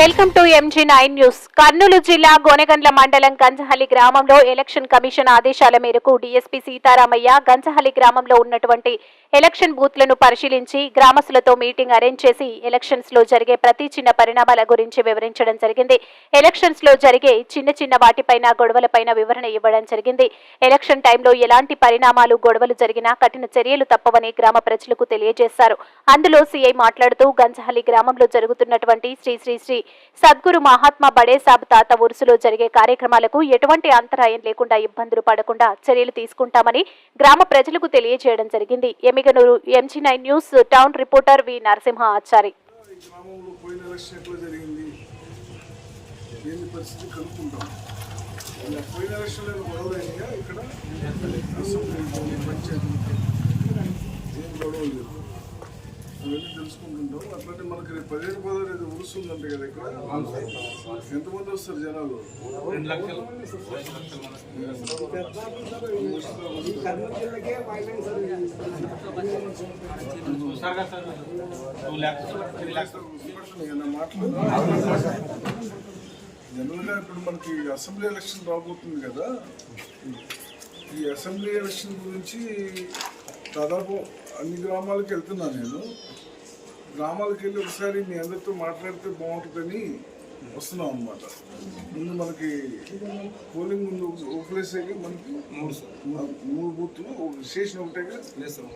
Welcome to MG nine news. Kurnool జిల్లా గోనెగండ్ల మండలం గంజహల్లి గ్రామంలో ఎలక్షన్ కమిషన్ ఆదేశాల మేరకు డీఎస్పీ సీతారామయ్య గంజహల్లి గ్రామంలో ఉన్నటువంటి ఎలక్షన్ బూత్లను పరిశీలించి గ్రామస్తులతో మీటింగ్ అరేంజ్ చేసి ఎలక్షన్స్లో జరిగే ప్రతి చిన్న పరిణామాల గురించి వివరించడం జరిగింది. ఎలక్షన్స్లో జరిగే చిన్న చిన్న వాటిపైన గొడవలపైన వివరణ ఇవ్వడం జరిగింది. ఎలక్షన్ టైంలో ఎలాంటి పరిణామాలు గొడవలు జరిగినా కఠిన చర్యలు తప్పవని గ్రామ ప్రజలకు తెలియజేశారు. అందులో సీఐ మాట్లాడుతూ గంజహల్లి గ్రామంలో జరుగుతున్నటువంటి శ్రీ శ్రీ శ్రీ సద్గురు మహాత్మా బడేసాబ్ తాత ఉరుసులో జరిగే కార్యక్రమాలకు ఎటువంటి అంతరాయం లేకుండా ఇబ్బందులు పడకుండా చర్యలు తీసుకుంటామని గ్రామ ప్రజలకు తెలియజేయడం జరిగింది. Emmiganur MG nine news town reporter V Narasimha Achari. గ్రామంలో పోయిన ఎలక్షన్ ఎట్లా జరిగింది? ఏంది పరిస్థితి కనుక్కుంటాం ఇలా పోయిన ఎలక్షన్లో ఇక్కడ? అసెంబ్లీ పంచాయతీ. ఏం గొడవలు లేదు అవన్నీ తెలుసుకుంటుంటాం అట్లాంటి మనకి రేపు పదిహేను పదహారు ఏదో ఉరుస్తుందంటే కదా ఇక్కడ. ఎంతమంది వస్తారు జనాలు? జనరల్గా ఇప్పుడు మనకి అసెంబ్లీ ఎలక్షన్ రాబోతుంది కదా. ఈ అసెంబ్లీ ఎలక్షన్ గురించి దాదాపు అన్ని గ్రామాలకు వెళ్తున్నా నేను. గ్రామాలకు వెళ్ళి ఒకసారి మీ అందరితో మాట్లాడితే బాగుంటుందని వస్తున్నాం అన్నమాట. ముందు మనకి పోలింగ్ ముందు ఒక ప్లేస్ మనకి మూడు సార్. మూడు బూత్లు ఒక స్టేషన్ ఒకటే సార్